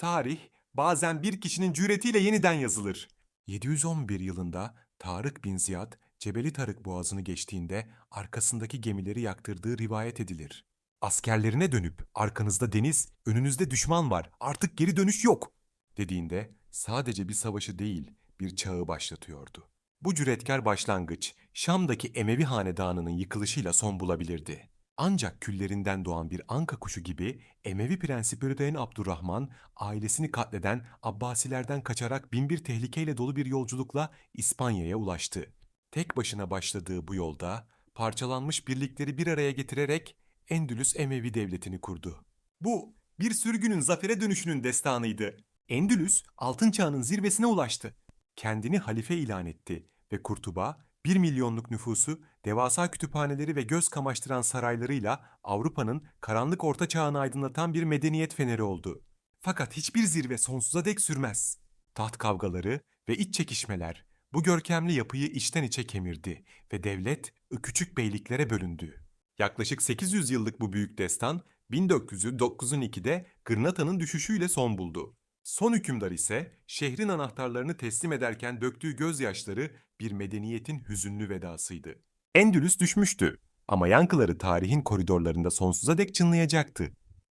Tarih bazen bir kişinin cüretiyle yeniden yazılır. 711 yılında Tarık bin Ziyad, Cebeli Tarık boğazını geçtiğinde arkasındaki gemileri yaktırdığı rivayet edilir. Askerlerine dönüp arkanızda deniz, önünüzde düşman var, artık geri dönüş yok dediğinde sadece bir savaşı değil bir çağı başlatıyordu. Bu cüretkar başlangıç Şam'daki Emevi hanedanının yıkılışıyla son bulabilirdi. Ancak küllerinden doğan bir anka kuşu gibi Emevi prensi Bürdeyn Abdurrahman ailesini katleden Abbasilerden kaçarak binbir tehlikeyle dolu bir yolculukla İspanya'ya ulaştı. Tek başına başladığı bu yolda parçalanmış birlikleri bir araya getirerek Endülüs Emevi devletini kurdu. Bu bir sürgünün zafere dönüşünün destanıydı. Endülüs altın çağının zirvesine ulaştı. Kendini halife ilan etti ve Kurtuba 1 milyonluk nüfusu, devasa kütüphaneleri ve göz kamaştıran saraylarıyla Avrupa'nın karanlık orta çağını aydınlatan bir medeniyet feneri oldu. Fakat hiçbir zirve sonsuza dek sürmez. Taht kavgaları ve iç çekişmeler bu görkemli yapıyı içten içe kemirdi ve devlet küçük beyliklere bölündü. Yaklaşık 800 yıllık bu büyük destan 1492'de Gırnata'nın düşüşüyle son buldu. Son hükümdar ise şehrin anahtarlarını teslim ederken döktüğü gözyaşları bir medeniyetin hüzünlü vedasıydı. Endülüs düşmüştü ama yankıları tarihin koridorlarında sonsuza dek çınlayacaktı.